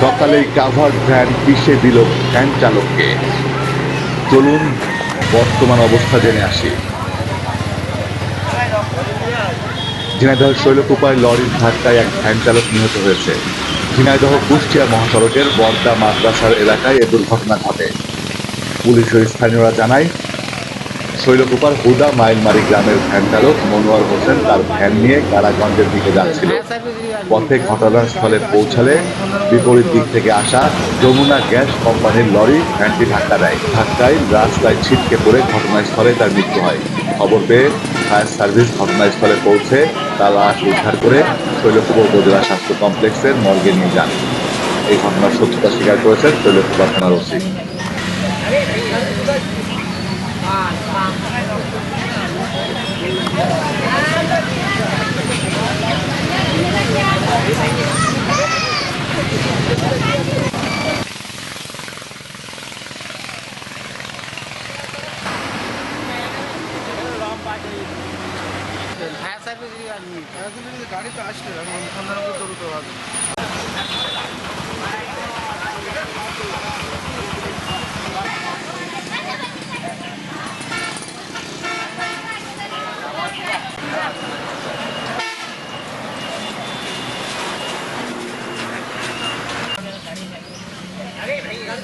সকালেই covered van পিষে দিল ভ্যান চালককে। চলুন, বর্তমান অবস্থা জেনে আসি। ঝিনাইদহ শৈলকুপায় লরির ধাক্কায় এক ভ্যান চালক নিহত হয়েছে। ঝিনাইদহ কুষ্টিয়া মহাসড়কের বর্দা মাদ্রাসার এলাকায় এ দুর্ঘটনা ঘটে। পুলিশ ও স্থানীয়রা জানায় শৈলকুপার হুদা মাইলমারি গ্রামের ভ্যান চালক মনোয়ার হোসেন তার ভ্যান নিয়ে কারাগঞ্জের দিকে যাচ্ছিল। পথে ঘটনাস্থলে পৌঁছালে বিপরীত দিক থেকে আসা যমুনা গ্যাস কোম্পানির লরি ভ্যানটি ধাক্কা দেয়। ধাক্কায় রাস্তায় ছিটকে পড়ে ঘটনাস্থলে তার মৃত্যু হয়। খবর পেয়ে ফায়ার সার্ভিস ঘটনাস্থলে পৌঁছে তার লাশ উদ্ধার করে শৈলকুপা উপজেলা স্বাস্থ্য কমপ্লেক্সের মর্গে নিয়ে যান। এই ঘটনার সত্যতা স্বীকার করেছেন শৈলকুপা থানার ওসি। गाड़ी तो आज अनुसंधान को जरूरत होगा